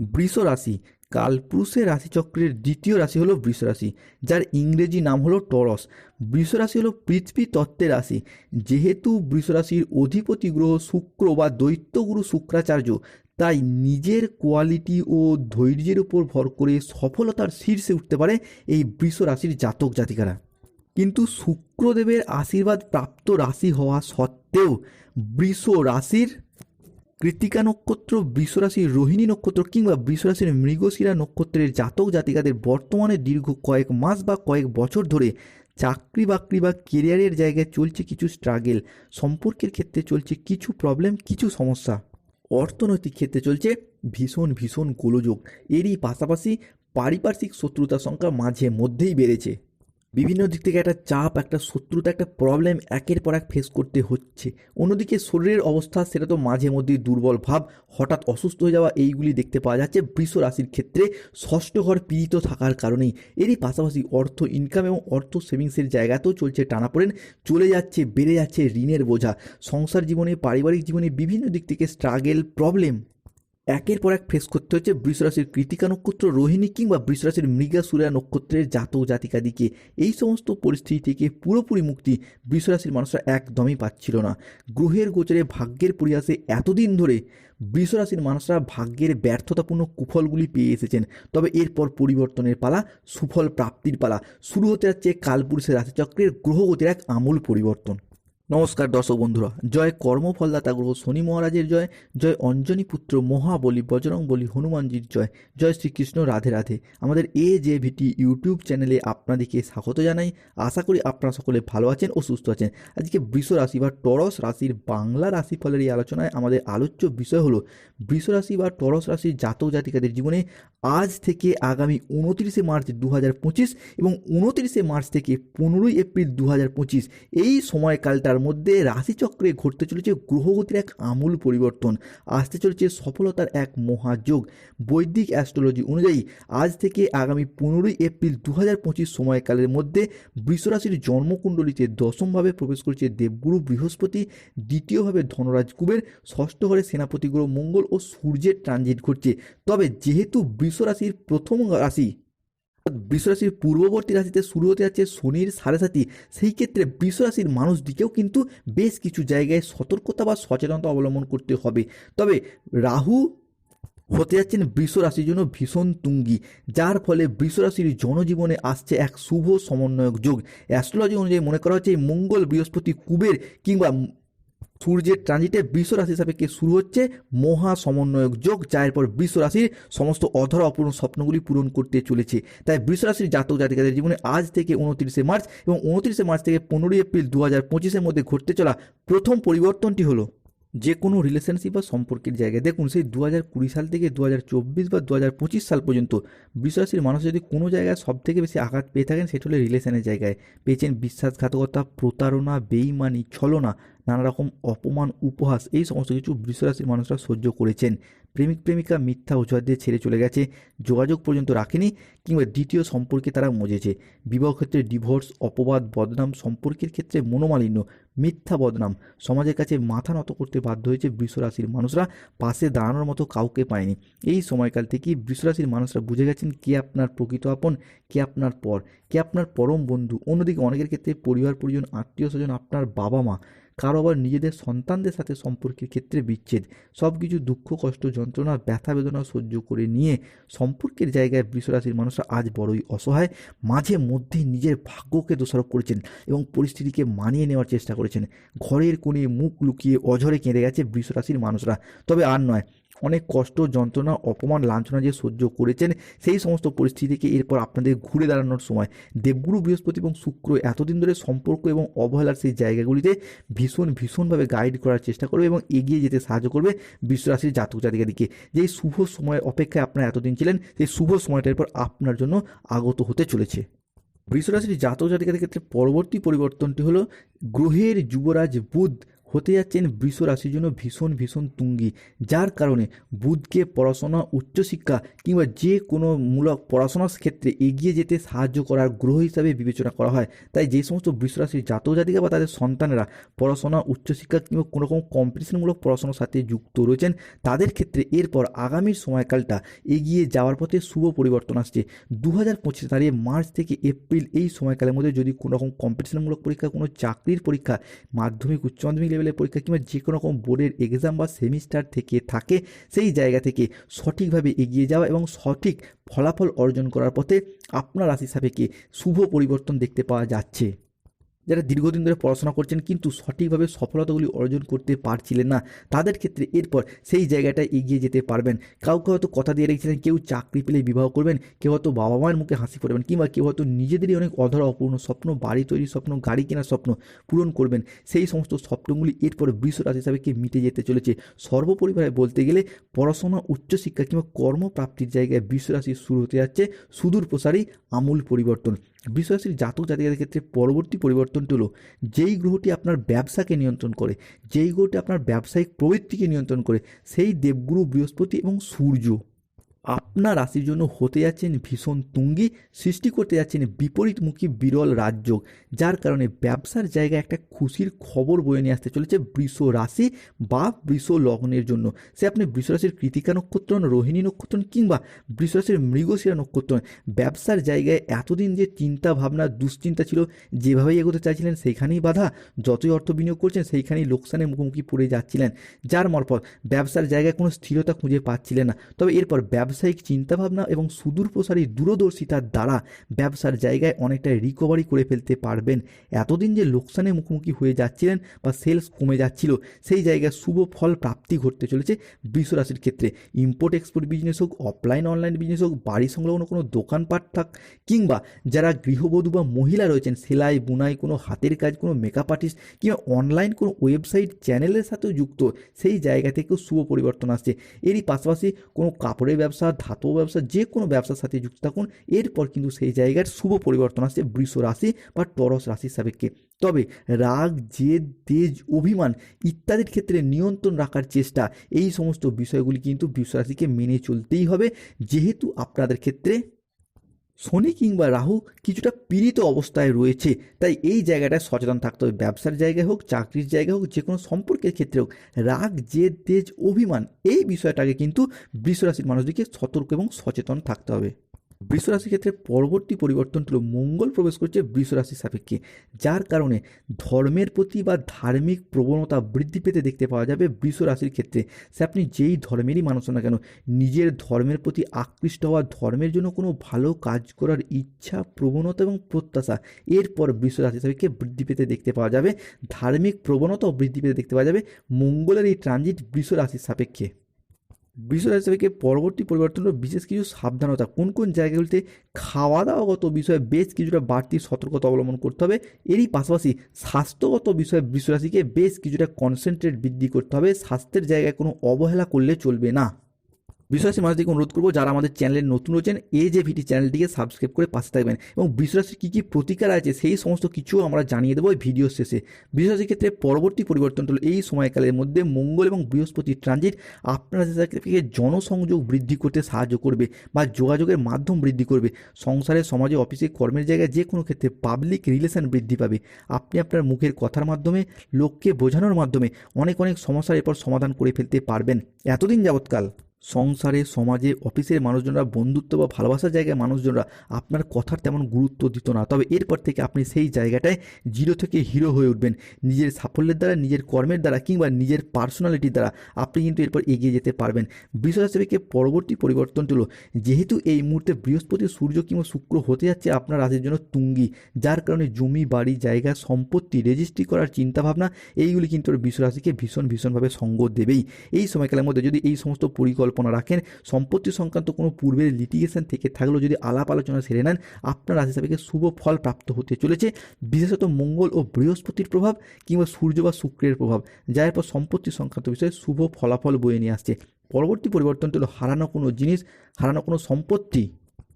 বৃষ রাশি। কালপুরুষের রাশিচক্রের দ্বিতীয় রাশি হলো বৃষ রাশি, যার ইংরেজি নাম হলো টরস। বৃষ রাশি হলো পৃথিবী তত্ত্বের রাশি, যেহেতু বৃষ রাশির অধিপতি গ্রহ শুক্র বা দৈত্যগুরু শুক্রাচার্য, তাই নিজের কোয়ালিটি ও ধৈর্যের উপর ভর করে সফলতার শীর্ষে উঠতে পারে এই বৃষ রাশির জাতক জাতিকারা। কিন্তু শুক্রদেবের আশীর্বাদ প্রাপ্ত রাশি হওয়া সত্ত্বেও বৃষ রাশির কৃতিকা নক্ষত্র, বৃষরাশির রোহিণী নক্ষত্র কিংবা বৃষরাশির মৃগশিরা নক্ষত্রের জাতক জাতিকাদের বর্তমানে দীর্ঘ কয়েক মাস বা কয়েক বছর ধরে চাকরি বাকরি বা কেরিয়ারের জায়গায় চলছে কিছু স্ট্রাগেল সম্পর্কের ক্ষেত্রে চলছে কিছু প্রবলেম কিছু সমস্যা। অর্থনৈতিক ক্ষেত্রে চলছে ভীষণ ভীষণ গোলযোগ। এরই পাশাপাশি পারিপার্শ্বিক শত্রুতার সংখ্যা মাঝে মধ্যেই বেড়েছে। বিভিন্ন দিক থেকে একটা চাপ, একটা শত্রুতা, একটা প্রবলেম একের পর এক ফেস করতে হচ্ছে। অন্যদিকে শরীরের অবস্থা, সেটা তো মাঝে মধ্যেই দুর্বল ভাব, হঠাৎ অসুস্থ হয়ে যাওয়া, এইগুলি দেখতে পাওয়া যাচ্ছে। বৃষ রাশির ক্ষেত্রে ষষ্ঠ ঘর পীড়িত থাকার কারণেই এরই পাশাপাশি অর্থ ইনকাম এবং অর্থ সেভিংসের জায়গাতেও চলছে টানাপোড়েন, চলে যাচ্ছে, বেড়ে যাচ্ছে ঋণের বোঝা। সংসার জীবনে, পারিবারিক জীবনে বিভিন্ন দিক থেকে স্ট্রাগেল প্রবলেম একের পর এক ফেস করতে হচ্ছে বৃষরাশির কৃতিকা নক্ষত্র, রোহিণী কিংবা বৃষরাশির মৃগাসুরা নক্ষত্রের জাতক জাতিকাদিকে। এই সমস্ত পরিস্থিতি থেকে পুরোপুরি মুক্তি বৃষরাশির মানুষরা একদমই পাচ্ছিল না। গ্রহের গোচরে ভাগ্যের পরিহাসে এতদিন ধরে বৃষরাশির মানুষরা ভাগ্যের ব্যর্থতাপূর্ণ কুফলগুলি পেয়ে এসেছেন। তবে এরপর পরিবর্তনের পালা, সুফল প্রাপ্তির পালা, শুরু হতে যাচ্ছে কালপুরুষের রাশিচক্রের গ্রহগতির এক আমূল পরিবর্তন। নমস্কার দর্শক বন্ধুরা, জয় কর্মফলদাতা গ্রহ শনি মহারাজের জয় জয় অঞ্জনী পুত্র মহাবলী বজরং বলি হনুমানজির জয় জয় শ্রীকৃষ্ণ রাধে রাধে। আমাদের এ জে ভিটি ইউটিউব চ্যানেলে আপনাদেরকে স্বাগত জানাই। আশা করি আপনারা সকলে ভালো আছেন ও সুস্থ আছেন। আজকে বৃষ রাশি বা টরস রাশির বাংলা রাশিফলের এই আলোচনায় আমাদের আলোচ্য বিষয় হলো, বৃষ রাশি বা টরস রাশির জাতক জাতিকাদের জীবনে আজ থেকে আগামী উনত্রিশে মার্চ দু হাজার পঁচিশ এবং উনত্রিশে মার্চ থেকে পনেরোই এপ্রিল দু হাজার পঁচিশ। এই সময়কালটার মধ্যে রাশিচক্রে ঘটতে চলেছে গ্রহগতির এক আমূল পরিবর্তন। আসতে চলেছে সফলতার এক মহাযোগ। বৈদিক অ্যাস্ট্রোলজি অনুযায়ী আজ থেকে আগামী পনেরোই এপ্রিল দু হাজার পঁচিশ সময়কালের মধ্যে বৃষরাশির জন্মকুণ্ডলিতে দশমভাবে প্রবেশ করেছে দেবগুরু বৃহস্পতি, দ্বিতীয়ভাবে ধনরাজ কুবের ষষ্ঠ ঘরে সেনাপতি গ্রহ মঙ্গল ও সূর্যের ট্রানজিট ঘটছে। তবে যেহেতু বৃষরাশির প্রথম রাশি। বৃষরাশির পূর্ববর্তী রাশিতে শুরু হতে যাচ্ছে শনির সাড়ে সাথী সেই ক্ষেত্রে বৃষরাশির মানুষদিকেও কিন্তু বেশ কিছু জায়গায় সতর্কতা বা সচেতনতা অবলম্বন করতে হবে। তবে রাহু হতে যাচ্ছেন বৃষ রাশির জন্য ভীষণ তুঙ্গি, যার ফলে বৃষ রাশির জনজীবনে আসছে এক শুভ সমন্বয়ক যোগ। অ্যাস্ট্রোলজি অনুযায়ী মনে করা হচ্ছে মঙ্গল বৃহস্পতি কুবের কিংবা সূর্যের ট্রানজিটে বৃষ রাশি সাপেক্ষে শুরু হচ্ছে? মহা সমন্বয়ক যোগ যা এরপর বৃষ রাশির সমস্ত অধরা অপূর্ণ স্বপ্নগুলি পূরণ করতে চলেছে। তাই বৃষ রাশির জাতক জাতিকাদের জীবনে আজ থেকে উনত্রিশে মার্চ এবং উনত্রিশে মার্চ থেকে পনেরোই এপ্রিল দু হাজার পঁচিশের মধ্যে ঘটতে চলা প্রথম পরিবর্তনটি হলো যে কোনো রিলেশনশিপ বা সম্পর্কের জায়গায়। দেখুন, সেই দু হাজার কুড়ি সাল থেকে দু হাজার চব্বিশ বা দু হাজার পঁচিশ সাল পর্যন্ত বিশ্বাসীর মানুষ যদি কোনো জায়গায় সব থেকে বেশি আঘাত পেয়ে থাকেন, সেটা হলো রিলেশনের জায়গায়। পেয়েছেন বিশ্বাসঘাতকতা, প্রতারণা, বেইমানি, ছলনা নানা রকম অপমান, উপহাস, এই সমস্ত কিছু বৃষরাশির মানুষরা সহ্য করেছেন। প্রেমিক, প্রেমিকা মিথ্যা অজুহাত দিয়ে ছেড়ে চলে গেছে, যোগাযোগ পর্যন্ত রাখেনি কিংবা দ্বিতীয় সম্পর্কে তারা মজেছে। বিবাহ ক্ষেত্রে ডিভোর্স অপবাদ, বদনাম সম্পর্কের ক্ষেত্রে মনোমালিন্য, মিথ্যা বদনাম সমাজের কাছে মাথা নত করতে বাধ্য হয়েছে বৃষরাশির মানুষরা, পাশে দাঁড়ানোর মতো কাউকে পায়নি। এই সময়কাল থেকেই বৃষরাশির মানুষরা বুঝে গেছেন কে আপনার প্রকৃত আপন, কে আপনার পর, কে আপনার পরম বন্ধু। অন্যদিকে অনেকের ক্ষেত্রে পরিবার, পরিজন আত্মীয় স্বজন আপনার বাবা মা কারও আবার নিজেদের সন্তানদের সাথে সম্পর্কের ক্ষেত্রে বিচ্ছেদ। সব কিছু দুঃখ, কষ্ট, যন্ত্রণা, ব্যথা, বেদনা সহ্য করে নিয়ে সম্পর্কের জায়গায় বৃষরাশির মানুষরা আজ বড়ই অসহায়। মাঝে মধ্যে নিজের ভাগ্যকে দোষারোপ করেছেন এবং পরিস্থিতিকে মানিয়ে নেওয়ার চেষ্টা করেছেন। ঘরের কোণে মুখ লুকিয়ে অঝরে কেঁদে গেছে বৃষরাশির মানুষরা। তবে আর নয় অনেক কষ্ট, যন্ত্রণা, অপমান, লাঞ্ছনা যে সহ্য করেছেন, সেই সমস্ত পরিস্থিতিকে এরপর আপনাদের ঘুরে দাঁড়ানোর সময়। দেবগুরু বৃহস্পতি এবং শুক্র এতদিন ধরে সম্পর্ক এবং অবহেলার সেই জায়গাগুলিতে ভীষণ, ভীষণভাবে গাইড করার চেষ্টা করবে এবং এগিয়ে যেতে সাহায্য করবে বিশ্বরাশির জাতক জাতিকাদিকে। যেই শুভ সময়ের অপেক্ষায় আপনারা এতদিন ছিলেন, সেই শুভ সময়টার পর আপনার জন্য আগত হতে চলেছে। বৃষরাশির জাতক জাতিকাদের ক্ষেত্রে পরবর্তী পরিবর্তনটি হলো, গ্রহের যুবরাজ বুধ হতে যাচ্ছেন বৃষ রাশির জন্য ভীষণ ভীষণ তুঙ্গি। যার কারণে বুধকে পড়াশোনা, উচ্চশিক্ষা কিংবা যে কোনো মূলক পড়াশোনার ক্ষেত্রে এগিয়ে যেতে সাহায্য করার গ্রহ হিসাবে বিবেচনা করা হয়। তাই যে সমস্ত বৃষ রাশির জাতক জাতিকা বা তাদের সন্তানেরা পড়াশোনা, উচ্চশিক্ষা কিংবা কোনো রকম কম্পিটিশনমূলক পড়াশোনার সাথে যুক্ত রয়েছেন, তাদের ক্ষেত্রে এরপর আগামী সময়কালটা এগিয়ে যাওয়ার পথে শুভ পরিবর্তন আসছে। দু হাজার পঁচিশে দাঁড়িয়ে মার্চ থেকে এপ্রিল এই সময়কালের মধ্যে যদি কোনো রকম কম্পিটিশনমূলক পরীক্ষা, কোনো চাকরির পরীক্ষা, মাধ্যমিক, উচ্চ মাধ্যমিক লেভেলের পরীক্ষা কিংবা যে কোনো রকম বোর্ডের এক্সাম বা সেমিস্টার থেকে থাকে, সেই জায়গা থেকে সঠিকভাবে এগিয়ে যাওয়া এবং সঠিক ফলাফল অর্জন করার পথে আপনার রাশি সাপেক্ষে শুভ পরিবর্তন দেখতে পাওয়া যাচ্ছে। যারা দীর্ঘদিন ধরে পড়াশোনা করছেন কিন্তু সঠিকভাবে সফলতাগুলি অর্জন করতে পারছিলেন না, তাদের ক্ষেত্রে এরপর সেই জায়গাটায় এগিয়ে যেতে পারবেন। কাউকে হয়তো কথা দিয়ে রেখেছিলেন, কেউ চাকরি পেলে বিবাহ করবেন, কেউ হয়তো বাবা মায়ের মুখে হাসি পড়বেন কিংবা কেউ হয়তো নিজেদেরই অনেক অধরা, অপূর্ণ স্বপ্ন, বাড়ি তৈরির স্বপ্ন, গাড়ি কেনার স্বপ্ন পূরণ করবেন। সেই সমস্ত স্বপ্নগুলি এরপর বৃষ রাশি হিসাবে কি মিটে যেতে চলেছে। সর্বোপরিভাবে বলতে গেলে পড়াশোনা, উচ্চশিক্ষা কিংবা কর্মপ্রাপ্তির জায়গায় বৃষ রাশি শুরু হতে যাচ্ছে। সুদূর প্রসারী আমূল পরিবর্তন। বৃষরাশির জাতক জাতিকাদের ক্ষেত্রে পরবর্তী পরিবর্তনটি হলো যেই গ্রহটি আপনার ব্যবসাকে নিয়ন্ত্রণ করে, যেই গ্রহটি আপনার ব্যবসায়িক প্রবৃত্তিকে নিয়ন্ত্রণ করে, সেই দেবগুরু বৃহস্পতি এবং সূর্য। আপনার রাশির জন্য হতে যাচ্ছেন ভীষণ তুঙ্গি, সৃষ্টি করতে যাচ্ছেন বিপরীতমুখী বিরল রাজযোগ, যার কারণে ব্যবসার জায়গায় একটা খুশির খবর বয়ে নিয়ে আসতে চলেছে বৃষ রাশি বা বৃষ লগ্নের জন্য। সে আপনি বৃষ রাশির কৃতিকা নক্ষত্র রোহিণী নক্ষত্র কিংবা বৃষ রাশির মৃগশিরা নক্ষত্র। ব্যবসার জায়গায় এতদিন যে চিন্তা ভাবনা, দুশ্চিন্তা ছিল, যেভাবেই এগোতে চাইছিলেন সেইখানেই বাধা, যতই অর্থ বিনিয়োগ করছেন সেইখানেই লোকসানের মুখোমুখি পড়ে যাচ্ছিলেন। যার মারফত, ব্যবসার জায়গায় কোনো স্থিরতা খুঁজে পাচ্ছিলেন না। তবে এরপর ব্যবসায়িক চিন্তাভাবনা এবং সুদূর প্রসারী দূরদর্শিতার দ্বারা ব্যবসার জায়গায় অনেকটা রিকভারি করে ফেলতে পারবেন। এতদিন যে লোকসানের মুখোমুখি হয়ে যাচ্ছিলেন বা সেলস কমে যাচ্ছিল, সেই জায়গায় শুভ ফল প্রাপ্তি ঘটতে চলেছে রাশির ক্ষেত্রে। ইম্পোর্ট এক্সপোর্ট বিজনেস হোক অফলাইন অনলাইন বিজনেস হোক, বাড়ি সংলগ্ন কোনো দোকানপাট থাক, কিংবা যারা গৃহবধূ বা মহিলা রয়েছেন, সেলাই, বুনাই, কোনো হাতের কাজ, কোনো মেকআপ আর্টিস্ট কিংবা অনলাইন কোনো ওয়েবসাইট চ্যানেলের সাথেও যুক্ত, সেই জায়গা থেকেও শুভ পরিবর্তন আসছে। এরই পাশাপাশি কোনো কাপড়ের ব্যবসা ধাতব ব্যবসা, যে কোনো ব্যবসার সাথে যুক্ত থাকুন। এরপর কিন্তু সেই জায়গার শুভ পরিবর্তন আসছে বৃষ রাশি বা টরস রাশির সাপেক্ষে। তবে রাগ, জেদ, তেজ, অভিমান ইত্যাদির ক্ষেত্রে নিয়ন্ত্রণ রাখার চেষ্টা, এই সমস্ত বিষয়গুলি কিন্তু বৃষ রাশিকে মেনে চলতেই হবে। যেহেতু আপনাদের ক্ষেত্রে শনি কিংবা রাহু কিছুটা পীড়িত অবস্থায় রয়েছে, তাই এই জায়গাটায় সচেতন থাকতে হবে। ব্যবসার জায়গায় হোক, চাকরির জায়গায় হোক যে কোনো সম্পর্কের ক্ষেত্রে হোক, রাগ, জেদ, তেজ, অভিমান, এই বিষয়টাকে কিন্তু বৃষরাশির মানুষদেরকে সতর্ক এবং সচেতন থাকতে হবে। বৃষরাশির ক্ষেত্রে পরবর্তী পরিবর্তন হলো মঙ্গল প্রবেশ করছে বৃষরাশির সাপেক্ষে, যার কারণে ধর্মের প্রতি বা ধার্মিক প্রবণতা বৃদ্ধি পেতে দেখতে পাওয়া যাবে বৃষরাশির ক্ষেত্রে। সে আপনি যেই ধর্মেরই মানুষ না কেন, নিজের ধর্মের প্রতি আকৃষ্ট হওয়া, ধর্মের জন্য কোনো ভালো কাজ করার ইচ্ছা, প্রবণতা এবং প্রত্যাশা, এরপর বৃষরাশি সাপেক্ষে বৃদ্ধি পেতে দেখতে পাওয়া যাবে। ধার্মিক প্রবণতাও বৃদ্ধি পেতে দেখতে পাওয়া যাবে। মঙ্গলের এই ট্রানজিট বৃষরাশির সাপেক্ষে। বৃষরাশি থেকে পরবর্তী পরিবর্তন বিশেষ কিছু সাবধানতা। কোন কোন জায়গাগুলিতে খাওয়া দাওয়াগত বিষয়ে বেশ কিছুটা বাড়তি সতর্কতা অবলম্বন করতে হবে, এরই পাশাপাশি স্বাস্থ্যগত বিষয়ে বৃষরাশিকে বেশ কিছুটা কনসেন্ট্রেট বৃদ্ধি করতে হবে। স্বাস্থ্যের জায়গায় কোনো অবহেলা করলে চলবে না। বিশ্বাসী মানুষদেরকে অনুরোধ করব যারা আমাদের চ্যানেলে নতুন রয়েছেন এই যে ভিটি চ্যানেলটিকে সাবস্ক্রাইব করে পাশে থাকবেন এবং বিশ্বাসের কী কী প্রতিকার আছে সেই সমস্ত কিছু আমরা জানিয়ে দেবো ভিডিও শেষে। বিশ্বাসের ক্ষেত্রে পরবর্তী পরিবর্তন হলো এই সময়কালের মধ্যে মঙ্গল এবং বৃহস্পতি ট্রানজিট আপনার থেকে জনসংযোগ বৃদ্ধি করতে সাহায্য করবে বা যোগাযোগের মাধ্যম বৃদ্ধি করবে। সংসারে, সমাজে, অফিসে, কর্মের জায়গায় যে কোনো ক্ষেত্রে পাবলিক রিলেশন বৃদ্ধি পাবে। আপনি আপনার মুখের কথার মাধ্যমে, লোককে বোঝানোর মাধ্যমে অনেক অনেক সমস্যার এরপর সমাধান করে ফেলতে পারবেন। এতদিন যাবৎকাল। সংসারে, সমাজে, অফিসের মানুষজনরা, বন্ধুত্ব বা ভালোবাসার জায়গায় মানুষজনরা আপনার কথার তেমন গুরুত্ব দিত না। তবে এরপর থেকে আপনি সেই জায়গাটায় জিরো থেকে হিরো হয়ে উঠবেন। নিজের সাফল্যের দ্বারা, নিজের কর্মের দ্বারা কিংবা নিজের পার্সোনালিটির দ্বারা আপনি কিন্তু এরপর এগিয়ে যেতে পারবেন। বৃষরাশিকে পরবর্তী পরিবর্তন হলো, যেহেতু এই মুহূর্তে বৃহস্পতি, সূর্য কিংবা শুক্র হতে যাচ্ছে আপনার রাশির জন্য তুঙ্গি, যার কারণে জমি, বাড়ি, জায়গা, সম্পত্তি রেজিস্ট্রি করার চিন্তাভাবনা, এইগুলি কিন্তু বৃষরাশিকে ভীষণ, ভীষণভাবে সঙ্গ দেবেই। এই সময়কালের মধ্যে যদি এই সমস্ত পরিকল্পনা রাখেন। সম্পত্তি সংক্রান্ত কোনো পূর্বের লিটিগেশন থেকে থাকলেও যদি আলাপ আলোচনা সেরে নেন, আপনার রাশি সাপেক্ষে শুভ ফল প্রাপ্ত হতে চলেছে। বিশেষত মঙ্গল ও বৃহস্পতির প্রভাব কিংবা সূর্য বা শুক্রের প্রভাব যার এরপর সম্পত্তি সংক্রান্ত বিষয়ে শুভ ফলাফল বয়ে নিয়ে আসছে। পরবর্তী পরিবর্তনটি হল হারানো কোনো জিনিস, হারানো কোনো সম্পত্তি।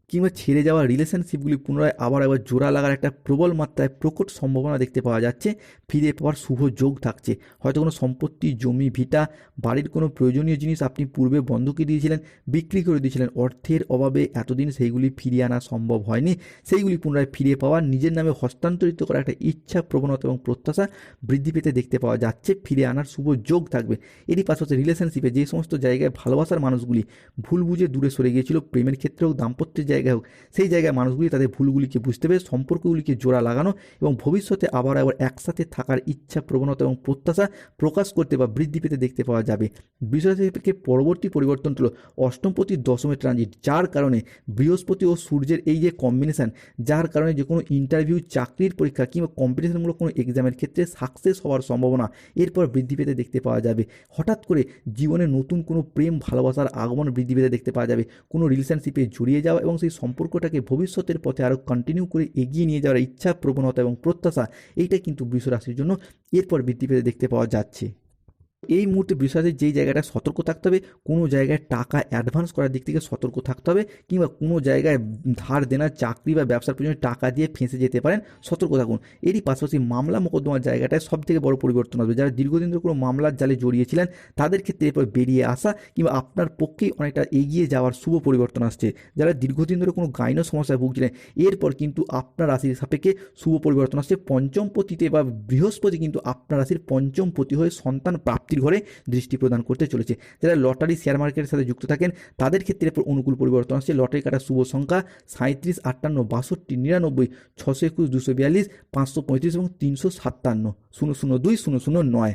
কিংবা ছেড়ে যাওয়া রিলেশনশিপগুলি পুনরায় আবার একবার জোড়া লাগার একটা প্রবল মাত্রায় প্রকট সম্ভাবনা দেখতে পাওয়া যাচ্ছে। ফিরে পাওয়ার শুভ যোগ থাকছে। হয়তো কোনো সম্পত্তি, জমি, ভিটা, বাড়ির কোনো প্রয়োজনীয় জিনিস আপনি পূর্বে বন্ধকি দিয়েছিলেন, বিক্রি করে দিয়েছিলেন। অর্থের অভাবে এতদিন সেইগুলি ফিরিয়ে আনা সম্ভব হয়নি। সেইগুলি পুনরায় ফিরে পাওয়া, নিজের নামে হস্তান্তরিত করার একটা ইচ্ছা, প্রবণতা এবং প্রত্যাশা বৃদ্ধি পেতে দেখতে পাওয়া যাচ্ছে। ফিরে আনার শুভ যোগ থাকবে। এরই পাশাপাশি রিলেশনশিপে যে সমস্ত জায়গায় ভালোবাসার মানুষগুলি ভুল বুঝে দূরে সরে গিয়েছিল, প্রেমের ক্ষেত্রেও দাম্পত্যের জায়গায় হোক, সেই জায়গায় মানুষগুলি তাদের ভুলগুলিকে বুঝতে পেরে সম্পর্কগুলিকে জোড়া লাগানো এবং ভবিষ্যতে আবার আবার একসাথে থাকার ইচ্ছা, প্রবণতা এবং প্রত্যাশা প্রকাশ করতে বা বৃদ্ধি পেতে দেখতে পাওয়া যাবে। বৃহস্পতিকে পরবর্তী পরিবর্তন হলো অষ্টমপতি দশমের ট্রানজিট যার কারণে বৃহস্পতি ও সূর্যের এই যে কম্বিনেশন যার কারণে যে কোনো ইন্টারভিউ চাকরির পরীক্ষা কিংবা কম্পিটিশনমূলক কোনো এক্সামের ক্ষেত্রে সাকসেস হওয়ার সম্ভাবনা এরপর বৃদ্ধি পেতে দেখতে পাওয়া যাবে। হঠাৎ করে জীবনে নতুন কোনো প্রেম, ভালোবাসার আগমন বৃদ্ধি পেতে দেখতে পাওয়া যাবে। কোনো রিলেশনশিপে জড়িয়ে যাওয়া এবং সেই সম্পর্কটাকে ভবিষ্যতের পথে আরও কন্টিনিউ করে এগিয়ে নিয়ে যাওয়ার ইচ্ছা প্রবণতা এবং প্রত্যাশা এইটা কিন্তু বৃষ রাশির জন্য এরপর বৃদ্ধি পেতে দেখতে পাওয়া যাচ্ছে। এই মুহূর্তে বৃষরাশির যেই জায়গাটা সতর্ক থাকতে হবে, কোনো জায়গায় টাকা অ্যাডভান্স করার দিক থেকে সতর্ক থাকতে হবে, কিংবা কোনো জায়গায় ধার দেনার চাকরি বা ব্যবসার প্রয়োজনে টাকা দিয়ে ফেঁসে যেতে পারেন, সতর্ক থাকুন। এরই পাশাপাশি মামলা মোকদ্দমার জায়গাটায় সব থেকে বড় পরিবর্তন আসবে। যারা দীর্ঘদিন ধরে কোনো মামলার জালে জড়িয়েছিলেন, তাদের ক্ষেত্রে এরপর বেরিয়ে আসা, কিংবা আপনার পক্ষেই অনেকটা এগিয়ে যাওয়ার শুভ পরিবর্তন আসছে। যারা দীর্ঘদিন ধরে কোনো গাইনো সমস্যায় ভুগছিলেন, এরপর কিন্তু আপনার রাশির সাপেক্ষে শুভ পরিবর্তন আসছে। পঞ্চম পতিতে বা বৃহস্পতি কিন্তু আপনার রাশির পঞ্চম পতি হয়ে সন্তান প্রাপ্তির ঘরে দৃষ্টি প্রদান করতে চলেছে। যারা লটারি শেয়ার মার্কেটের সাথে যুক্ত থাকেন, তাদের ক্ষেত্রে অনুকূল পরিবর্তন আসছে। লটারি কাটার শুভ সংখ্যা সাঁত্রিশ আটান্ন, বাষট্টি, নিরানব্বই, ছশো একুশ, দুশো বিয়াল্লিশ, পাঁচশো পঁয়ত্রিশ এবং তিনশো সাতান্ন, শূন্য শূন্য দুই, শূন্য শূন্য নয়।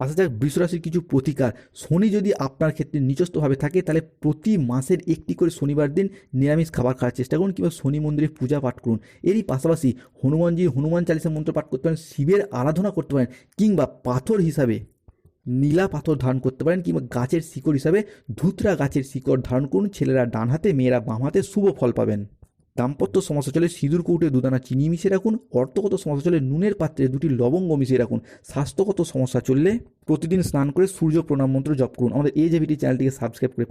আসা যাক, বৃষরাশির কিছু প্রতিকার। শনি যদি আপনার ক্ষেত্রে নিচস্থভাবে থাকে, তাহলে প্রতি মাসের একটি করে শনিবার দিন নিরামিষ খাবার খাওয়ার চেষ্টা করুন কিংবা শনি মন্দিরে পূজা পাঠ করুন। এরই পাশাপাশি হনুমানজি, হনুমান চালিসা মন্ত্র পাঠ করতে পারেন, শিবের আরাধনা করতে পারেন কিংবা পাথর হিসাবে। নীলা পাথর ধারণ করতে পারেন কিংবা গাছের শিকড় হিসাবে ধুতরা গাছের শিকড় ধারণ করুন। ছেলেরা ডান হাতে, মেয়েরা বাম হাতে শুভ ফল পাবেন। দাম্পত্য সমস্যা চলে সিঁদুর কৌটে দুদানা চিনি মিশিয়ে রাখুন। অর্থগত সমস্যা চলে নুনের পাত্রে দুটি লবঙ্গ মিশিয়ে রাখুন। স্বাস্থ্যগত সমস্যা চললে প্রতিদিন স্নান করে সূর্য প্রণাম মন্ত্র জপ করুন। আমাদের এই জেভিটি চ্যানেলটিকে সাবস্ক্রাইব করে